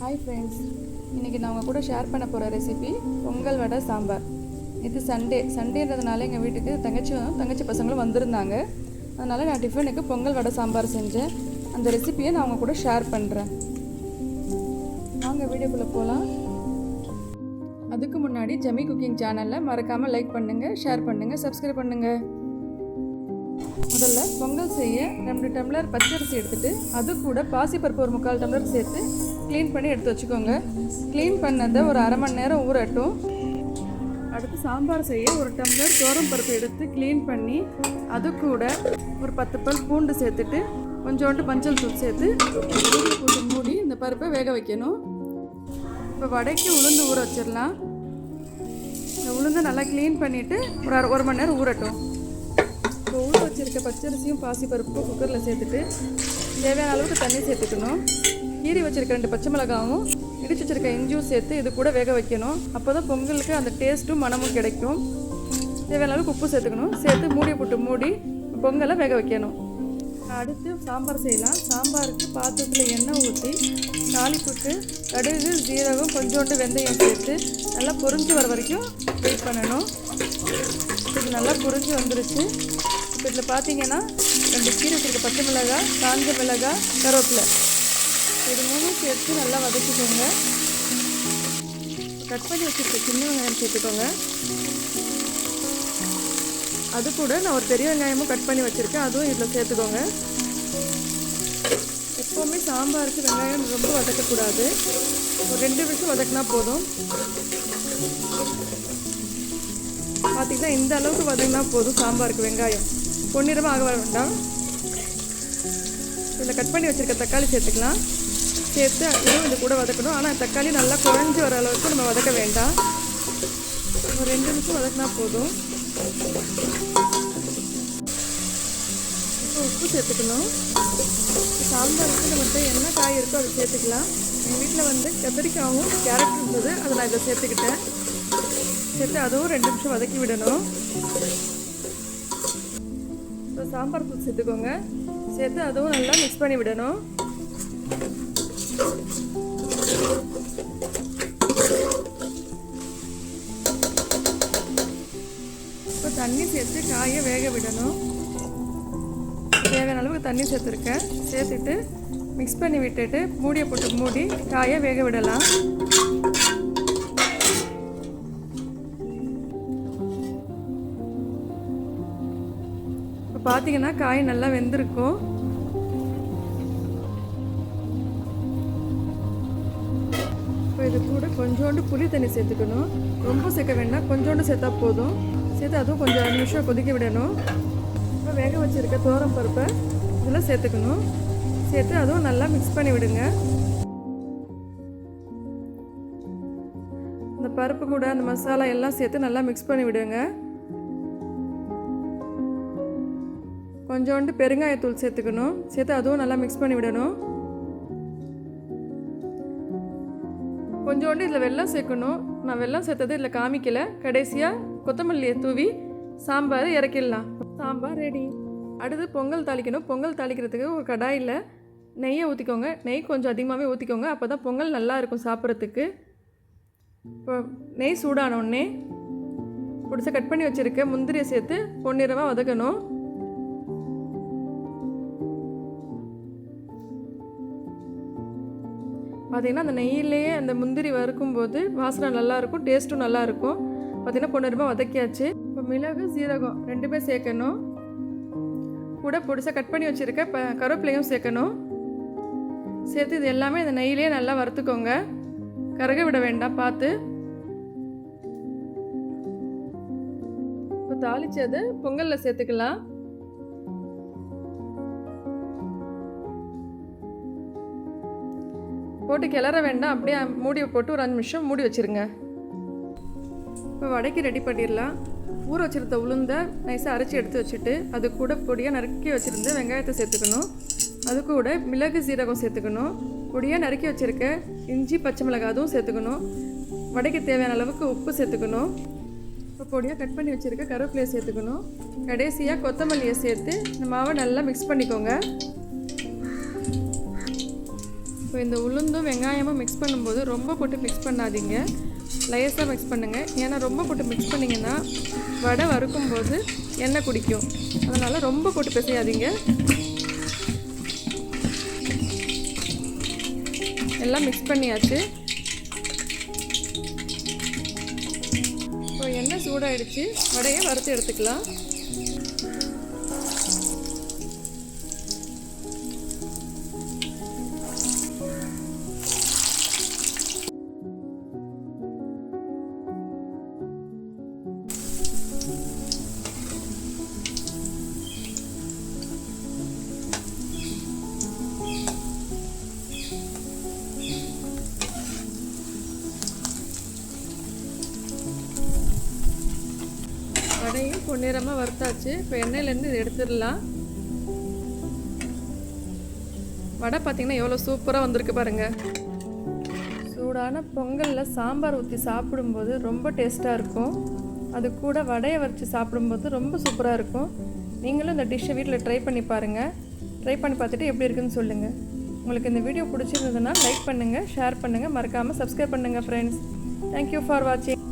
Hi friends இன்றைக்கி நான் உங்கள் கூட ஷேர் பண்ண போகிற ரெசிபி பொங்கல் வடை சாம்பார். இது சண்டே சண்டேன்றதுனால எங்கள் வீட்டுக்கு தங்கச்சியும் தங்கச்சி பசங்களும் வந்திருந்தாங்க. அதனால் நான் டிஃபனுக்கு பொங்கல் வடை சாம்பார் செஞ்சேன். அந்த ரெசிபியை நான் உங்கள் கூட ஷேர் பண்ணுறேன் வாங்க வீடியோக்குள்ளே போகலாம் அதுக்கு முன்னாடி ஜமி குக்கிங் சேனலில் மறக்காமல் லைக் பண்ணுங்கள் ஷேர் பண்ணுங்கள் சப்ஸ்கிரைப் பண்ணுங்கள் முதல்ல பொங்கல் செய்ய ரெண்டு டம்ளர் பச்சரிசி எடுத்துகிட்டு அது கூட பாசிப்பருப்பு ஒரு முக்கால் டம்ளர் சேர்த்து க்ளீன் பண்ணி எடுத்து வச்சுக்கோங்க. க்ளீன் பண்ணதை ஒரு அரை மணி நேரம் ஊறட்டும். அடுத்து சாம்பார் செய்ய ஒரு டம்ளர் தோரம் பருப்பு எடுத்து க்ளீன் பண்ணி அது கூட ஒரு பத்து பல் பூண்டு சேர்த்துட்டு கொஞ்சோண்டு மஞ்சள் தூள் சேர்த்து மூடி போட்டு மூடி இந்த பருப்பை வேக வைக்கணும். இப்போ வடைக்கு உளுந்து ஊற வச்சிடலாம். இந்த உளுந்தை நல்லா க்ளீன் பண்ணிவிட்டு ஒரு அரை ஒரு மணி நேரம் ஊறட்டும். இப்போ ஊற வச்சிருக்க பச்சரிசியும் பாசிப்பருப்பு குக்கரில் சேர்த்துட்டு தேவையான அளவுக்கு தண்ணி சேர்த்துக்கணும். கீறி வச்சிருக்க ரெண்டு பச்சை மிளகாவும் இடிச்சு வச்சிருக்க இஞ்சியும் சேர்த்து இது கூட வேக வைக்கணும். அப்போ தான் பொங்கலுக்கு அந்த டேஸ்ட்டும் மனமும் கிடைக்கும். தேவையான அளவுக்கு உப்பு சேர்த்துக்கணும். சேர்த்து மூடி போட்டு மூடி பொங்கலை வேக வைக்கணும். அடுத்து சாம்பார் செய்யலாம். சாம்பாருக்கு பாத்திரத்தில் எண்ணெய் ஊற்றி தாளிப்புக்கு கடுகு ஜீரகம் கொஞ்சோண்டு வெந்தயம் சேர்த்து நல்லா பொரிஞ்சு வர வரைக்கும் வெயிட் பண்ணணும். இது நல்லா பொறிஞ்சு வந்துருச்சு. இப்போ இதில் பார்த்தீங்கன்னா ரெண்டு கீரை வச்சுருக்க பச்சை மிளகாய் காஞ்ச மிளகாய் கருவேப்பிலை. இது மூணும் சேர்த்து நல்லா வதக்கிக்கோங்க. கட் பண்ணி வச்சுருக்க சின்ன வெங்காயம் சேர்த்துக்கோங்க. அது கூட நான் ஒரு பெரிய வெங்காயமும் கட் பண்ணி வச்சுருக்கேன். அதுவும் இதில் சேர்த்துக்கோங்க. எப்போவுமே சாம்பாருக்கு வெங்காயம் ரொம்ப வதக்கக்கூடாது. ஒரு ரெண்டு நிமிஷம் வதக்கினா போதும். பார்த்தீங்கன்னா இந்த அளவுக்கு வதங்கினா போதும் சாம்பாருக்கு வெங்காயம். பொன்னிறமாக ஆக வேண்டாம். இதில் கட் பண்ணி வச்சுருக்க தக்காளி சேர்த்துக்கலாம். சேர்த்து அதுவும் இது கூட வதக்கணும். ஆனால் தக்காளி நல்லா குழஞ்சி வர அளவுக்கு நம்ம வதக்க வேண்டாம். ஒரு ரெண்டு நிமிஷம் வதக்கினா போதும். இப்போ உப்பு சேர்த்துக்கணும். சாம்பாருக்கு நம்மகிட்ட என்ன காய் இருக்கோ அதை சேர்த்துக்கலாம். எங்கள் வீட்டில் வந்து கத்திரிக்காயும் கேரட் இருந்தது. அதை நான் இதை சேர்த்துக்கிட்டேன். சேர்த்து அதுவும் ரெண்டு நிமிஷம் வதக்கி விடணும். இப்போ சாம்பார் தூள் சேர்த்துக்கோங்க. சேர்த்து அதுவும் நல்லா மிக்ஸ் பண்ணி விடணும். இப்போ தண்ணி சேர்த்து காயை வேக விடணும். தேவையான அளவுக்கு தண்ணி சேர்த்துருக்கேன். சேர்த்துட்டு மிக்ஸ் பண்ணி விட்டுட்டு மூடியை போட்டு மூடி காயை வேக விடலாம். இப்போ பார்த்தீங்கன்னா காய் நல்லா வெந்திருக்கும். கூட கொஞ்சோண்டு புளி தண்ணி சேர்த்துக்கணும். ரொம்ப சேர்க்க வேண்டாம். கொஞ்சோண்டு சேர்த்தா போதும். சேர்த்து அதுவும் கொஞ்சம் அஞ்சு நிமிஷம் கொதிக்க விடணும். இப்போ வேக வச்சுருக்க தோரம் பருப்பை இதில் சேர்த்துக்கணும். சேர்த்து அதுவும் நல்லா மிக்ஸ் பண்ணி விடுங்க. இந்த பருப்பு கூட அந்த மசாலா எல்லாம் சேர்த்து நல்லா மிக்ஸ் பண்ணி விடுங்க. கொஞ்சோண்டு பெருங்காயத்தூள் சேர்த்துக்கணும். சேர்த்து அதுவும் நல்லா மிக்ஸ் பண்ணி விடணும். கொஞ்சோண்டு இதில் வெள்ளம் சேர்க்கணும். நான் வெள்ளம் சேர்த்தது இதில் காமிக்கல. கடைசியாக கொத்தமல்லியை தூவி சாம்பார் இறக்கிடலாம். சாம்பார் ரெடி அடுத்து பொங்கல் தாளிக்கணும். பொங்கல் தாளிக்கிறதுக்கு ஒரு கடாயில் நெய்யை ஊற்றிக்கோங்க நெய் கொஞ்சம் அதிகமாகவே ஊற்றிக்கோங்க அப்போ தான் பொங்கல் நல்லா இருக்கும் சாப்பிட்றதுக்கு. இப்போ நெய் சூடான உடனே பிடிச்ச கட் பண்ணி வச்சுருக்க முந்திரியை சேர்த்து பொன்னிறமாக வதக்கணும். பார்த்திங்கன்னா அந்த நெய்யிலேயே அந்த முந்திரி வறுக்கும்போது வாசனை நல்லாயிருக்கும் டேஸ்ட்டும் நல்லாயிருக்கும். பார்த்தீங்கன்னா பொன்னிறமாக வதக்கியாச்சு. இப்போ மிளகு சீரகம் ரெண்டுமே சேர்க்கணும். கூட பொடிசாக கட் பண்ணி வச்சுருக்க ப கருவேப்பிலையும் சேர்க்கணும். சேர்த்து இது எல்லாமே இந்த நெய்யிலே நல்லா வறுத்துக்கோங்க. கருக விட வேண்டாம் பார்த்து. இப்போ தாளிச்சது பொங்கலில் சேர்த்துக்கலாம். போட்டு கிளற வேண்டாம். அப்படியே மூடி போட்டு ஒரு அஞ்சு நிமிஷம் மூடி வச்சுருங்க. இப்போ வடைக்கு ரெடி பண்ணிடலாம். ஊற வச்சுருந்த உளுந்த நைஸாக அரைச்சி எடுத்து வச்சுட்டு அது கூட பொடியாக நறுக்கி வச்சுருந்து வெங்காயத்தை சேர்த்துக்கணும். அது கூட மிளகு சீரகம் சேர்த்துக்கணும். பொடியாக நறுக்கி வச்சுருக்க இஞ்சி பச்சை மிளகாய் அதுவும் சேர்த்துக்கணும். வடைக்கு தேவையான அளவுக்கு உப்பு சேர்த்துக்கணும். இப்போ பொடியாக கட் பண்ணி வச்சுருக்க கருவேப்பிலையை சேர்த்துக்கணும். கடைசியாக கொத்தமல்லியை சேர்த்து இந்த மாவை நல்லா மிக்ஸ் பண்ணிக்கோங்க. இப்போ இந்த உளுந்தும் வெங்காயமும் மிக்ஸ் பண்ணும்போது ரொம்ப போட்டு மிக்ஸ் பண்ணாதீங்க. லேசாக மிக்ஸ் பண்ணுங்கள் ஏன்னா ரொம்ப போட்டு மிக்ஸ் பண்ணிங்கன்னா வடை வறுக்கும்போது எண்ணெய் குடிக்கும். அதனால் ரொம்ப போட்டு பிசையாதீங்க. எல்லாம் மிக்ஸ் பண்ணியாச்சு. இப்போ எண்ணெய் சூடாயிடுச்சு. வடையை வறுத்து எடுத்துக்கலாம். வடையும் பொன்னிறமாக வறுத்தாச்சு. இப்போ எண்ணெயிலேருந்து இது எடுத்துடலாம். வடை பார்த்தீங்கன்னா எவ்வளோ சூப்பராக வந்திருக்கு பாருங்கள் சூடான பொங்கலில் சாம்பார் ஊற்றி சாப்பிடும்போது ரொம்ப டேஸ்ட்டாக இருக்கும். அது கூட வடையை வச்சு சாப்பிடும்போது ரொம்ப சூப்பராக இருக்கும். நீங்களும் இந்த டிஷ்ஷை வீட்டில் ட்ரை பண்ணி பாருங்கள் ட்ரை பண்ணி பார்த்துட்டு எப்படி இருக்குன்னு சொல்லுங்கள் உங்களுக்கு இந்த வீடியோ பிடிச்சிருந்ததுன்னா லைக் பண்ணுங்கள் ஷேர் பண்ணுங்கள் மறக்காமல் சப்ஸ்கிரைப் பண்ணுங்கள் ஃப்ரெண்ட்ஸ் தேங்க்யூ ஃபார் வாட்சிங்